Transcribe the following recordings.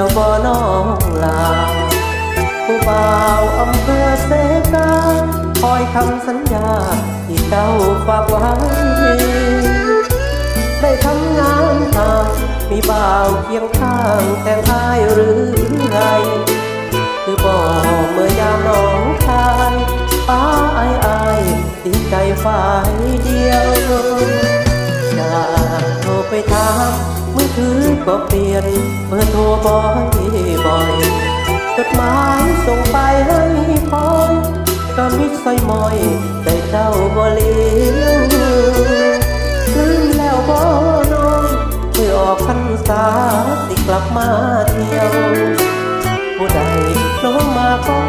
แล้วบ่น้องลาผู้บ่าวอำเภอเสกาคอยคำสัญญาที่เจ้าฝากไว้ได้ทำงานทำมีบ่าวเคียงข้างแต่งอายหรือไงคือบอกเมื่อยามน้องชายป้าอ้ไอ้ายติดใจฝ่ายเดียวจะโทรไปถามมือถือ ก็เปลี่ยนเบอร์โทรบ่อยบ่อย จดหมายส่งไปให้พอยก็มิดใสร้อยมอยแต่เจ้าบ่เลี้ยงลืมแล้วบ่น้องเมื่อออกพรรษาติกลับมาเที่ยว ผู้ใดน้องมาก้อง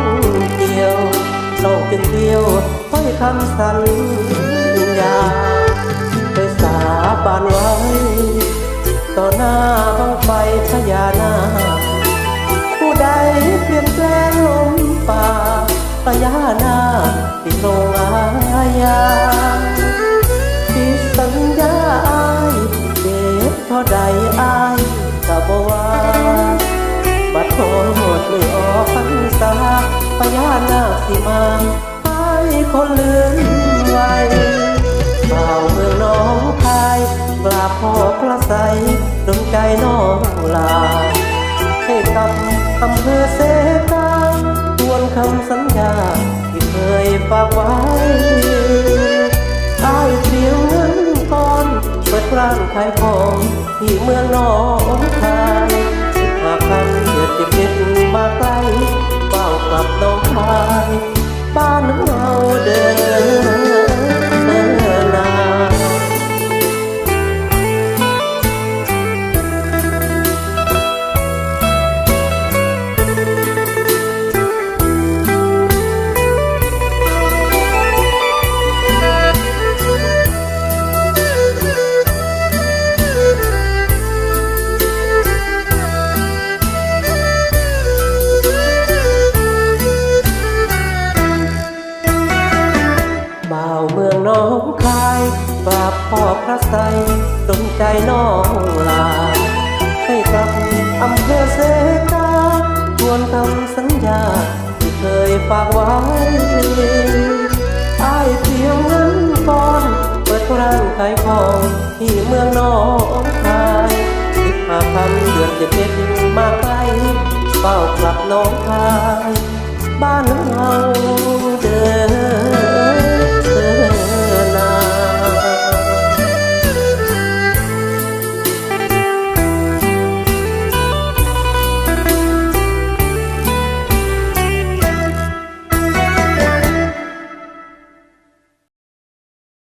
เดียวน้องจึงเดียวห้อยคำสัญญาเคยสาบานไว้ ต่อหน้าบังไฟพญานาคผู้ใดเปลี่ยนแปลงลมป่าพญานาคที่ลงอาญาที่สัญญาอายเจ็บเท่าใดอายก็บ่ว่าบัดโทษหมดมือออกพรรษาพญานาคสิมาให้คนลืมไว้ อำเภอเสกาทวนคำสัญญาที่เคยฝากไว้อายเตรียมเงินก่อนเปิดร้านขายของที่เมืองน้อง ระไสดลใจน้องลา ให้กลับอำเภอเสกาทวนคำสัญญา ที่เคยฝากไว้อายเพียงเงินก่อน เปิดร้านขายของที่เมืองน้องคายสิบห้าพันเดือนเจ็ดเด็ดมาไกลเฝ้ากลับน้องคาย